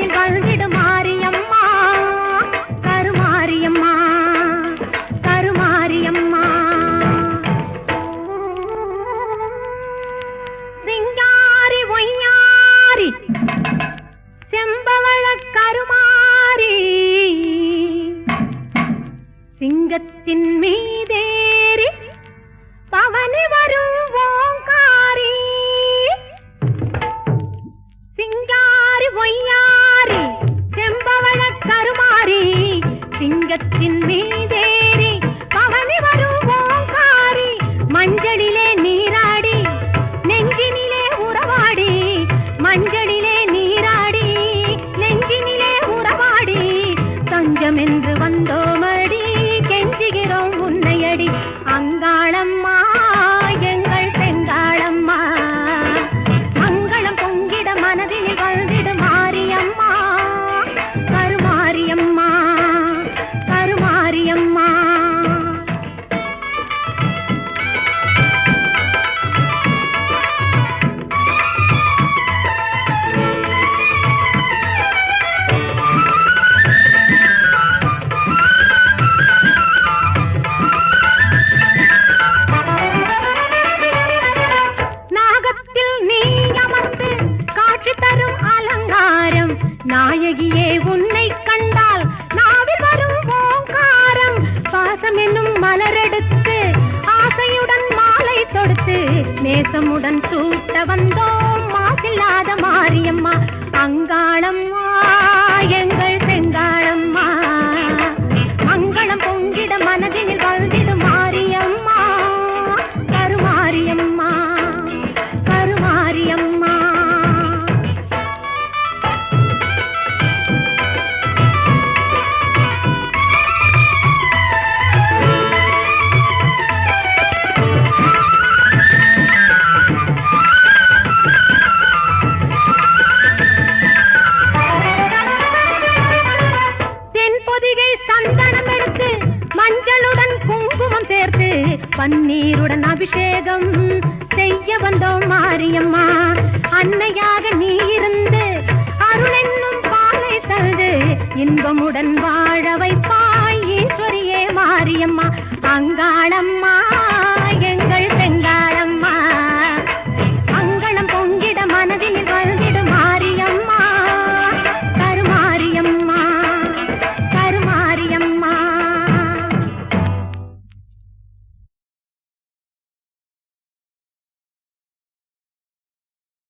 you. மேகத்தின் மீதேறி பவனி வரும் ஓங்காரி மஞ்சளிலே நீராடி நெஞ்சினிலே உறவாடி மஞ்சளிலே நீராடி நெஞ்சினிலே உறவாடி தஞ்சம் என்று வந்தோமடி கெஞ்சுகிறோம் உன்னையடி அங்காளம்மா. நாயகியே உன்னை கண்டால் நாவில் வரும் ஓங்காரம். பாசம் என்னும் மலரெடுத்து ஆசையுடன் மாலை தொடுத்து நேசமுடன் சூட்ட வந்தோம். மாசில்லாத மாரியம்மா அங்காளம்மா. மல்லிகை சந்தனம் எடுத்து மஞ்சளுடன் குங்குமம் சேர்த்து பன்னீருடன் அபிஷேகம் செய்ய வந்தோம் மாரியம்மா. அன்னையாக நீ இருந்து அருள் என்னும் பாலை தந்து இன்பமுடன் வாழ வைப்பாய் ஈஸ்வரியே மாரியம்மா. அங்காளம்மா